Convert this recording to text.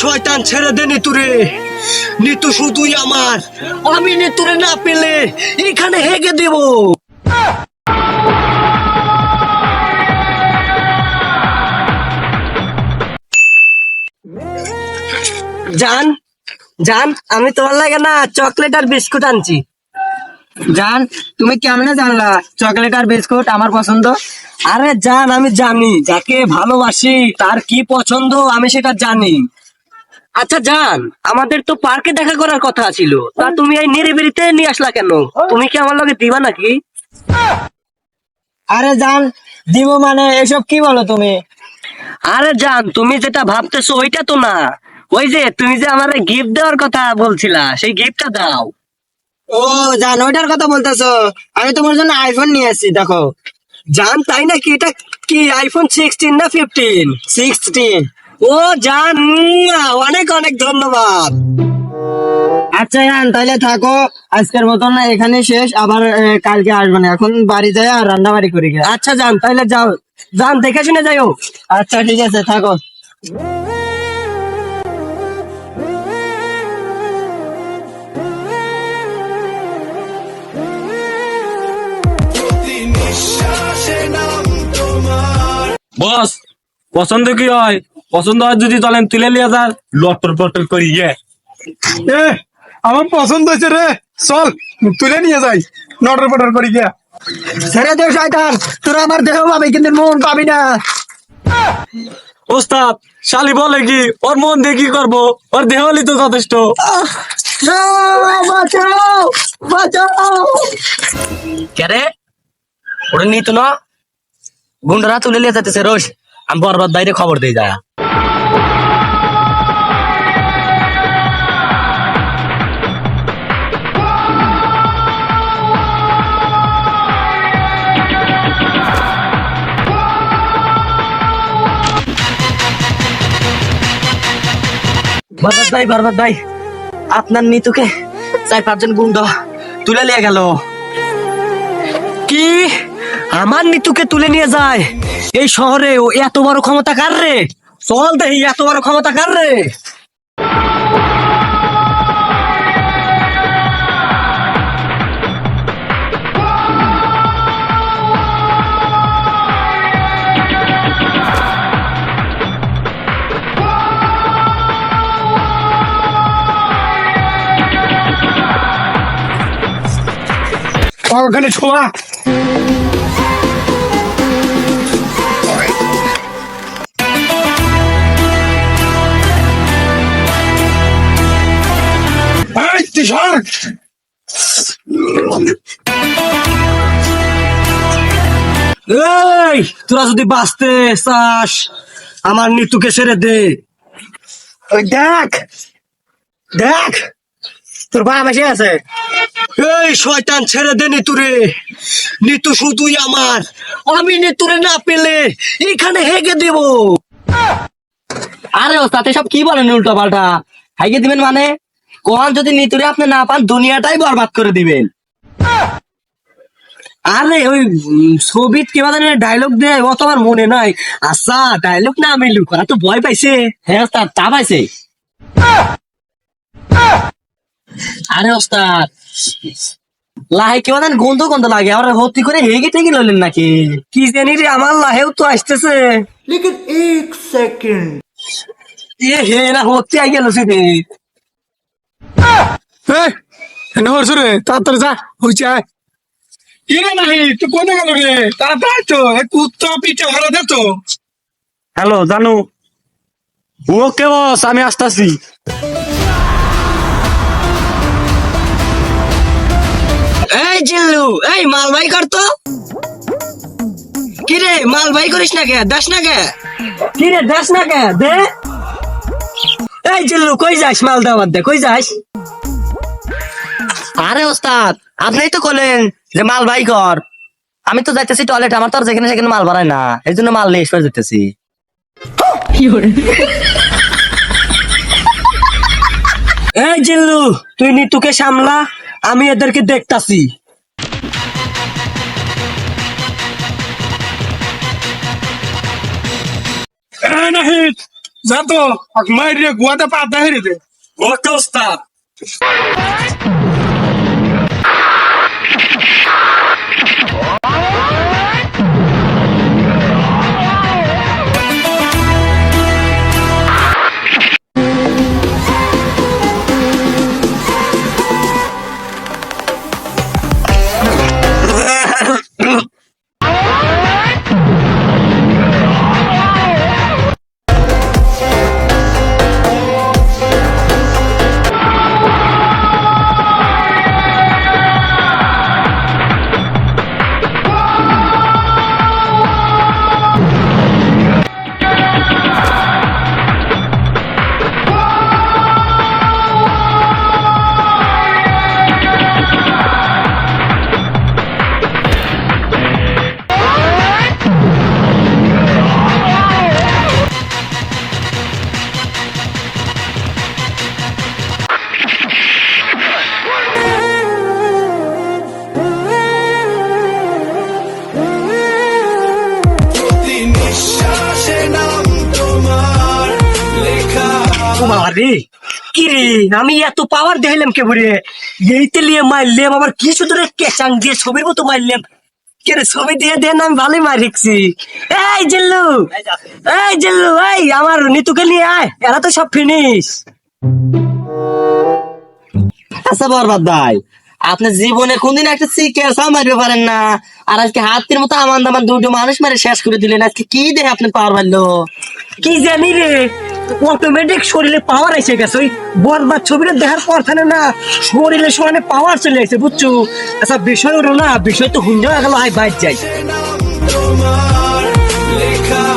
শয়তান ছেড়ে দে, নিতুরে। নিতু, শুধুই আমার। আমি নিতুরে না পেলে এখানে হেগে দেব। জান জান, আমি তোমার লাগে না চকলেট আর বিস্কুট আনছি। জান, তুমি কেমনে জানলা? চকলেট আর বিস্কুট আমার পছন্দ? আরে জান, আমি জানি, যাকে ভালোবাসি, তার কি পছন্দ, আমি সেটা জানি। আচ্ছা জান আমাদের তো পার্কে দেখা করার কথা ছিল। তা তুমি এই নিরিবিলিতে নিয়ে আসলা কেন? তুমি কি আমার লগে দিবা নাকি? আরে জান দিব মানে এসব কি বলো তুমি? আরে জান তুমি যেটা ভাবতেছো ওইটা তো না। ওই যে তুমি যে আমার গিফট দেওয়ার কথা বলছিলা সেই গিফটটা দাও। ও জান ওইটার কথা বলতেছো। আমি তোমার জন্য আইফোন নিয়ে আসছি দেখো। জান তাই নাকি? এটা কি আইফোন সিক্সটিন না ফিফটিন সিক্সটিন ও জান অনেক অনেক ধন্যবাদ। আচ্ছা জান তাহলে থাকো, আজকের মতন এখানে শেষ, আবার কালকে আসবে না, এখন বাড়ি যাই আর রান্না বাড়ি করি। আচ্ছা যান তাহলে যাও, যান, দেখে শুনে যাইও। আচ্ছা ঠিক আছে, থাকো। বস, পছন্দ কি হয়? পছন্দ হয় যদি চলেন তুলে নিয়ে যান। লটর পটর করি ইয়ে এ আমার পছন্দ হয়েছে রে। চল তুলে নিয়ে যাই। নটর পটর করি গিয়া ছেড়ে দে শয়তান। তোরা আমার দেহ পাবি কিন্তু মন পাবি না। ওস্তাদ শালি বলে কি ওর মন দিয়ে কি করব? ওর দেহলি তো যথেষ্ট। বাঁচাও বাঁচাও কেরে ওটা নিত না। গুন্ডারা তুলে নিয়ে যেতেছে রোজ। আমি বরবাদ বাইরে খবর দিয়ে যায় বরবাদ ভাই বরবাদ ভাই আপনার নিতুকে চার পাঁচজন গুন্ডা তুলে নিয়ে গেল। কি? আমার নিতুকে তুলে নিয়ে যায়? এই শহরে ও এত বড় ক্ষমতা কার রে? চল দেখি, এত বড় ক্ষমতা কার রে? ওখানে ছোঁয়া। সর। এই তোরা যদি বাঁচতে চাস আমার নিতুকে ছেড়ে দে। ওই দেখ দেখ তোর ভাই বেশি আছে। এই, শয়তান ছেড়ে দে নিতুরে। নিতু শুধুই আমার। আমি নিতুরে না পেলে এখানে হেগে দেব। আরে ওস্তাদ সব কি বলেন উল্টো পাল্টা হাইকে দিবেন মানে? কোন যদি নিতুরে আপনি না পান, দুনিয়াটাই বরবাদ করে দিবেন। আরে ওই ছবিত কিবা জানি ডায়লগ দে ও তো আমার মনে নাই। আচ্ছা ডায়লগ না আমি লুকা তো ভয় পাইছে। হ্যাঁ তা পাইছে? আরে ওস্তাদ। লাহে কেউ জান গন্ধ গন্ধ লাগে আর ভর্তি করে হেগে টেগে লইলেন নাকি? কি জানি রে আমার লাহেও তো আসতেছে। এ হে না হচ্ছে আই গেল সেদিন এই, এনে হরছু রে তাড়াতাড়ি যা হইছে আয়। ইরে নাহি তুই কোনে গেল রে? তাড়াতাড়ি তো এক কুত্তা পিঠে হরা দে তো। হ্যালো জানু। ওকে বস আমি আসতাছি। জিল্লু এই মাল ভাই কর তো। কি রে মাল ভাই করিস না কে? দাস না কে? কি রে দাস না কে? দে। এই জিল্লু কই যাস? মাল দাবার দে কই যাস? আরে ওস্তাদ আপনি তো করলেন যে মাল ভাই কর। আমি তো যাইতেছি টয়লেট আমার তো আর যেখানে সেখানে মাল বাড়ায় না। এই জন্য মাল নিয়ে এসে যেতেছি এই জিল্লু তুই নিতুকে সামলা আমি এদেরকে দেখতাছি। এই নাহি যা তো। মাইরে গুয়াতে পাতা হেরে দে ওকে ওস্তাদ ও বাবা রে কি রে আমি এত পাওয়ার দেখাইলাম কে বলে এইতে লিয়ে মারলাম আবার কিছু ধরে কেচাং দিয়ে ছবির মতো মারলাম? ছবি দিয়ে দেন আমি ভালোই এই জিল্লু এই জিল্লু এই আমার নিতুকে নিয়ে আয় এরা তো সব ফিনিশ আচ্ছা বরবাদ ভাই আপনি জীবনে কোনদিন একটা মারতে পারেন না। আর আজকে হাতের মতো আমান দামান দুটো মানুষ মারে শেষ করে দিলেন আজকে কি দেখে আপনি পাওয়ার পারল কি জানি রে অটোমেটিক শরীরে পাওয়ার এসে গেছে। ওই বরবার ছবিটা দেখার পর থাকে না, শরীরে সমানে পাওয়ার চলে আসে, বুঝছ? আচ্ছা বিষয় ওটা না, বিষয় তো হুঞ্জা গেল, আয় বাইর যাই। তোমার লেখা